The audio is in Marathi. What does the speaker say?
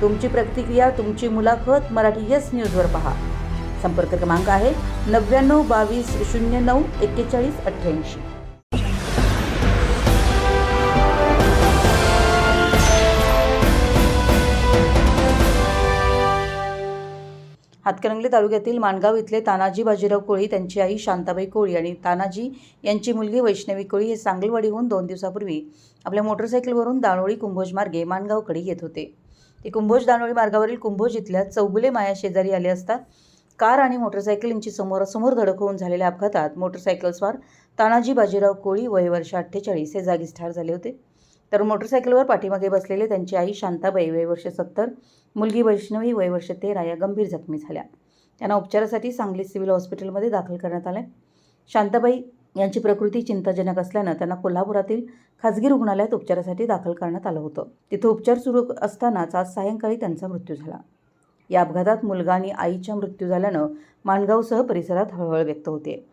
तुमची प्रतिक्रिया तुमची मुलाखत मराठी येस न्यूजवर पहा. संपर्क क्रमांक आहे नव्याण्णव बावीस शून्य नऊ एक्केचाळीस अठ्ठ्याऐंशी. हातकणंगले तालुक्यातील माणगाव इथले तानाजी बाजीराव कोळी त्यांची आई शांताबाई कोळी आणि तानाजी यांची मुलगी वैष्णवी कोळी हे सांगलवाडीहून दोन दिवसापूर्वी आपल्या मोटरसायकलवरून दाणोळी कुंभोज मार्गे माणगावकडे येत होते. ते कुंभोज दानोळी मार्गावरील कुंभोज इथल्या चौगुले माया शेजारी आले असता कार आणि मोटरसायकल यांची समोरासमोर धडक होऊन झालेल्या अपघातात मोटरसायकलस्वार तानाजी बाजीराव कोळी वय वर्ष अठ्ठेचाळीस हे जागीच ठार झाले होते. तर मोटरसायकलवर पाठीमागे बसलेले त्यांची आई शांताबाई वय वर्ष सत्तर मुलगी वैष्णवी वय वर्ष तेरा या गंभीर जखमी झाल्या. त्यांना उपचारासाठी सांगली सिव्हिल हॉस्पिटलमध्ये दाखल करण्यात आले शांताबाई यांची प्रकृती चिंताजनक असल्यानं त्यांना कोल्हापुरातील खाजगी रुग्णालयात उपचारासाठी दाखल करण्यात आलं होतं. तिथं उपचार सुरू असतानाच आज सायंकाळी त्यांचा मृत्यू झाला. या अपघातात मुलगा आणि आईचा मृत्यू झाल्यानं माणगावसह परिसरात हळहळ व्यक्त होते.